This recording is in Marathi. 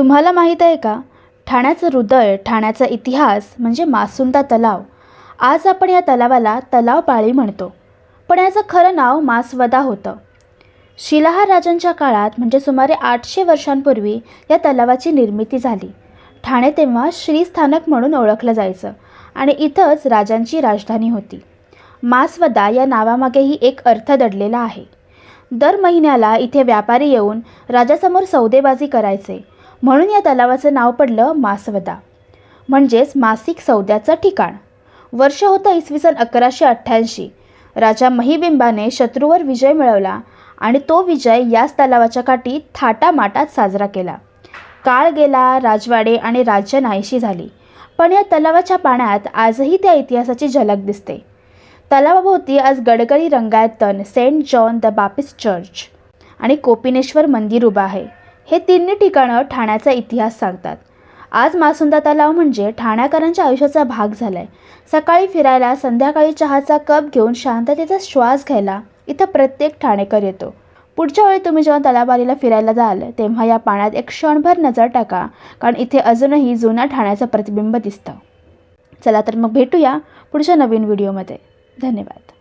तुम्हाला माहीत आहे का? ठाण्याचं हृदय ठाण्याचा इतिहास म्हणजे मासुंदा तलाव. आज आपण या तलावाला तलाव पाळी म्हणतो. पण याचं खरं नाव मासवदा होतं. शिलाहार राजांच्या काळात म्हणजे सुमारे आठशे वर्षांपूर्वी या तलावाची निर्मिती झाली. ठाणे तेव्हा श्रीस्थानक म्हणून ओळखलं जायचं आणि इथंच राजांची राजधानी होती. मासवदा या नावामागेही एक अर्थ दडलेला आहे. दर महिन्याला इथे व्यापारी येऊन राजासमोर सौदेबाजी करायचे. म्हणून या तलावाचं नाव पडलं मासवदा. म्हणजेच मासिक सौद्याचं ठिकाण. वर्ष होतं इसवी सन अकराशे अठ्ठ्याऐंशी. राजा महिबिंबाने शत्रूवर विजय मिळवला आणि तो विजय याच तलावाच्या काठी थाटामाटात साजरा केला. काळ गेला राजवाडे आणि राज्य नाहीशी झाली. पण या तलावाच्या पाण्यात आजही त्या इतिहासाची झलक दिसते. तलावाभोवती आज Gadgadi Rangayatan saint John the Baptist church आणि कोपिनेश्वर मंदिर उभं आहे. हे तिन्ही ठिकाणं ठाण्याचा इतिहास सांगतात. आज मासुंदा तलाव म्हणजे ठाण्याकरांच्या आयुष्याचा भाग झाला आहे सकाळी फिरायला संध्याकाळी चहाचा कप घेऊन शांततेचा श्वास घ्यायला इथं प्रत्येक ठाणेकर येतो. पुढच्या वेळी तुम्ही जेव्हा तलावारीला फिरायला जाल तेव्हा या पाण्यात एक क्षणभर नजर टाका कारण इथे अजूनही जुन्या ठाण्याचं प्रतिबिंब दिसतं. चला तर मग भेटूया पुढच्या नवीन व्हिडिओमध्ये. धन्यवाद.